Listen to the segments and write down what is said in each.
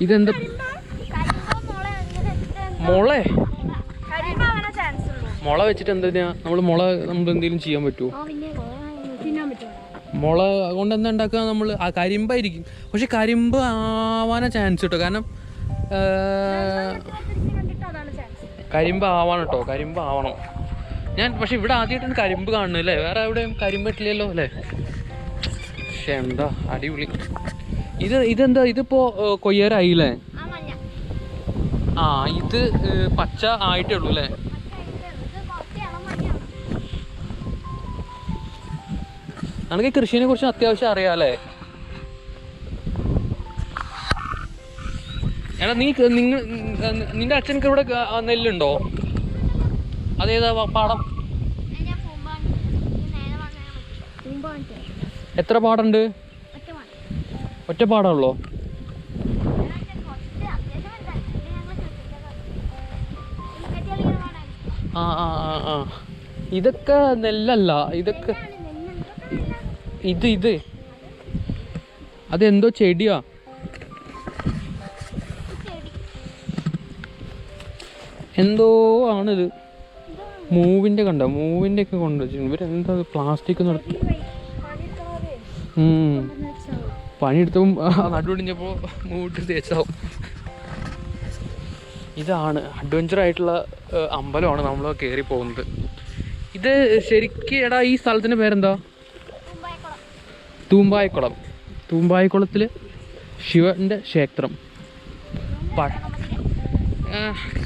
ഇതെന്താ? മുള? വെച്ചിട്ട് എന്താ നമ്മൾ മുള നമ്മൾ എന്തെങ്കിലും ചെയ്യാൻ പറ്റുമോ? മുള കൊണ്ട് എന്താ ഉണ്ടാക്കുക നമ്മൾ ആ കരിമ്പായിരിക്കും. പക്ഷെ കരിമ്പ് ആവാനാ ചാൻസ് കേട്ടോ. കാരണം കരിമ്പ് ആവാണ് കേട്ടോ. കരിമ്പ് ആവണം. ഞാൻ പക്ഷെ ഇവിടെ ആദ്യമായിട്ടാണ് കരിമ്പ് കാണുന്നത് അല്ലേ? വേറെ എവിടെയും കരിമ്പ് ഇട്ടില്ലല്ലോ അല്ലേ? പക്ഷെ എന്താ? അടിപൊളി. ഇത് ഇതെന്താ? ഇതിപ്പോ കൊയ്യാറായില്ലേ ആ ആ ഇത് പച്ച ആയിട്ടേ ഉള്ളൂ അല്ലേ നമുക്ക് കൃഷിനെ കുറിച്ച് അത്യാവശ്യം അറിയാല്ലേ എടാ നീ നിങ്ങൾ നിങ്ങ നിന്റെ അച്ഛനക്ക് ഇവിടെ നെല്ലുണ്ടോ? അതേതാ പാടം? ഞാൻ പൂമ്പാൻ നേരെ വന്നേ പൂമ്പാൻ എത്ര പാടുണ്ട്? ഒറ്റ പാടമുള്ളോ ആ ആ ആ ആ. ഇതൊക്കെ നെല്ലല്ല. ഇതൊക്കെ ഇത് ഇത്. അതെന്തോ ചെടിയാ. എന്തോ ആണിത്. മൂവിന്റെ കണ്ട? മൂവിന്റെ ഒക്കെ കൊണ്ട് വെച്ചിട്ടുണ്ട് ഇവരെന്താ പ്ലാസ്റ്റിക് നടത്തി ഉം. പണിയെടുത്തപ്പം നടുവടിഞ്ഞപ്പോൾ മൂവിട്ട് തേച്ചാവും ഇതാണ് അഡ്വഞ്ചർ ആയിട്ടുള്ള അമ്പലമാണ് നമ്മൾ കയറി പോകുന്നത്. ഇത് ശരിക്കും എടാ ഈ സ്ഥലത്തിന്റെ പേരെന്താ? തൂമ്പായക്കുളം. തൂമ്പായക്കുളത്തിൽ ശിവന്റെ ക്ഷേത്രം. പഴ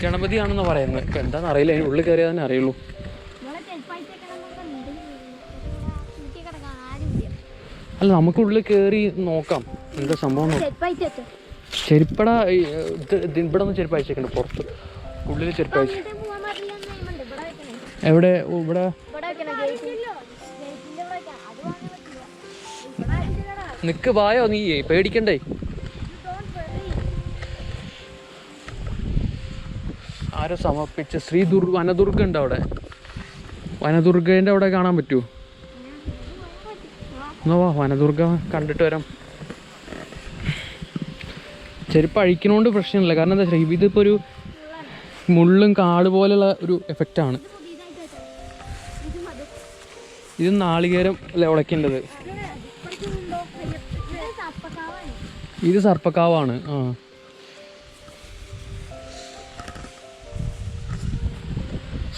ഗണപതിയാണെന്ന് പറയുന്നത്. ഇപ്പം എന്താണെന്ന് അറിയില്ല അതിന് ഉള്ളിൽ കയറിയാൽ തന്നെ അറിയുള്ളൂ. അല്ല നമുക്ക് ഉള്ളിൽ കയറി നോക്കാം. എന്താ സംഭവം ചെരുപ്പട ഇവിടെ നിന്ന് ചെരുപ്പ് പുറത്ത്. ഉള്ളിൽ ചെരുപ്പ് അയച്ചു എവിടെ ഇവിടെ? നിക്ക് വായോ നീ? പേടിക്കണ്ടേ? ആരോ സമർപ്പിച്ച ശ്രീ ദുർ വനദുർഗ ഉണ്ട് അവിടെ വനദുർഗേന്റെ അവിടെ കാണാൻ പറ്റുമോ എന്നാ വാ വനദുർഗ കണ്ടിട്ട് വരാം. ചെരുപ്പ് അഴിക്കണോണ്ട് പ്രശ്നമില്ല. കാരണം എന്താ വെച്ചാൽ ഇതിപ്പോൾ ഒരു മുള്ളും കാട് പോലെയുള്ള ഒരു എഫക്റ്റാണ് ഇത് നാളികേരം അല്ലേ ഉളയ്ക്കേണ്ടത് ഇത് സർപ്പക്കാവാണ്. ആ.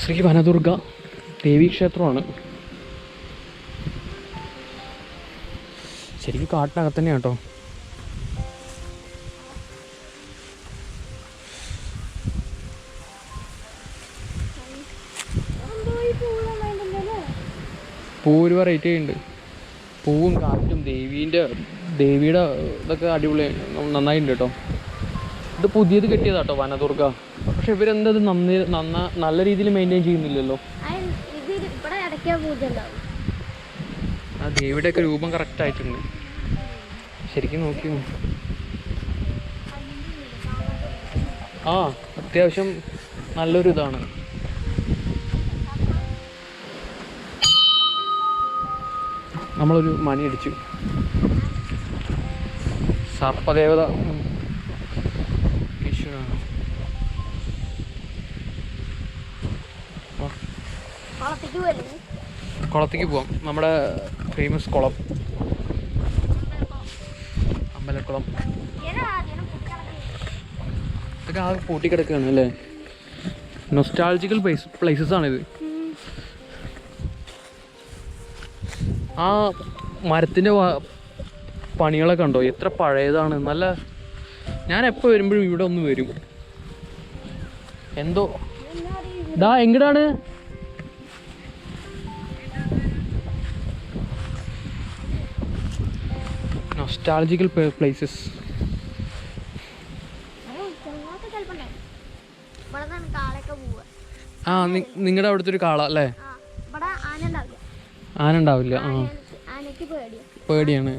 ശ്രീ വനദുർഗ ദേവീക്ഷേത്രമാണ്. ശരിക്കും കാട്ടിനകത്ത് തന്നെയാണ് കേട്ടോ. പൂവ് ഒരു വെറൈറ്റി ഉണ്ട് പൂവും കാറ്റും ദേവീന്റെ ദേവിയുടെ ഇതൊക്കെ അടിപൊളിയാണ് നന്നായിട്ടുണ്ട് കേട്ടോ. ഇത് പുതിയത് കെട്ടിയതാ കേട്ടോ വനദുർഗ. പക്ഷെ ഇവരെന്താ ഇത് നന്ദി നന്ന നല്ല രീതിയിൽ മെയിന്റെയിൻ ചെയ്യുന്നില്ലല്ലോ. ആ ദേവിയുടെ ഒക്കെ രൂപം കറക്റ്റ് ആയിട്ടുണ്ട്. ശരിക്കും നോക്കി. ആ അത്യാവശ്യം നല്ലൊരു ഇതാണ് നമ്മളൊരു മണി അടിച്ചു സർപ്പദേവത. ഈശ്വരാണ് കുളത്തേക്ക് പോവാം. നമ്മുടെ ഫേമസ് കുളം. അമ്പലക്കുളം ഇതൊക്കെ ആകെ പൂട്ടിക്കിടക്കുകയാണ് അല്ലേ? നൊസ്റ്റാൾജിക്കൽ പ്ലേസ് പ്ലേസസ് ആണിത്. ആ മരത്തിന്റെ പണികളൊക്കെ ഉണ്ടോ എത്ര പഴയതാണ്. നല്ല ഞാൻ എപ്പോ വരുമ്പോഴും ഇവിടെ ഒന്ന് വരും. എന്തോ ദാ എങ്ങടാണ്? നൊസ്റ്റാളജിക്കൽ പ്ലേസസ് ആ നിങ്ങളുടെ അവിടുത്തെ ഒരു കാള അല്ലേ? ആ ഇവിടെ ആന ഉണ്ടാവില്ല. ആ. പേടിയാണ്.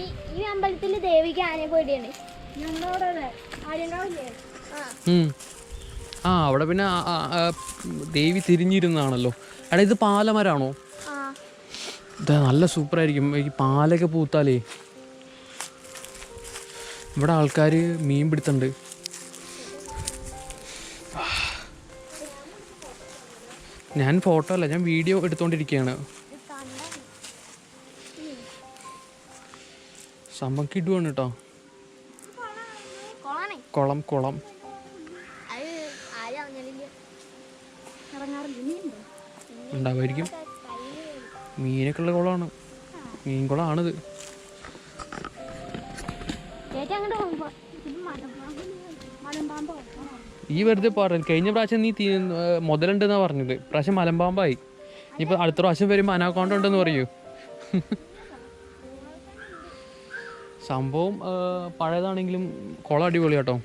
ഈ- ദേവിക്ക് ആനയെ പേടിയാണ്. ആ. ആ അവിടെ പിന്നെ ദേവി തിരിഞ്ഞിരുന്നാണല്ലോ എടാ ഇത് പാലമരാണോ? ഇത് നല്ല സൂപ്പറായിരിക്കും. ഈ പാലൊക്കെ പൂത്താലേ. ഇവിടെ ആൾക്കാർ മീൻ പിടുത്തുണ്ട്. ഞാൻ ഫോട്ടോ അല്ല ഞാൻ വീഡിയോ എടുത്തുകൊണ്ടിരിക്കുകയാണ് സംഭവം കിടുവാണ് കേട്ടോ കുളം കുളം അത് ആരും അറിഞ്ഞില്ല ഇറങ്ങാറില്ല നീ ഉണ്ടോ ഉണ്ടാവുമായിരിക്കും. മീനൊക്കെ ഉള്ള കുളമാണ്. മീൻ കുളമാണിത്. ഈ വെറുതെ പറഞ്ഞു കഴിഞ്ഞ പ്രാവശ്യം നീ തീ മുതലുണ്ടെന്നാ പറഞ്ഞത്. പ്രാവശ്യം മലമ്പാമ്പായി. ഇനിയിപ്പോൾ അടുത്ത പ്രാവശ്യം വരുമ്പോൾ അനാക്കോണ്ട ഉണ്ടെന്ന് പറയൂ. സംഭവം പഴയതാണെങ്കിലും കുളം അടിപൊളി കേട്ടോ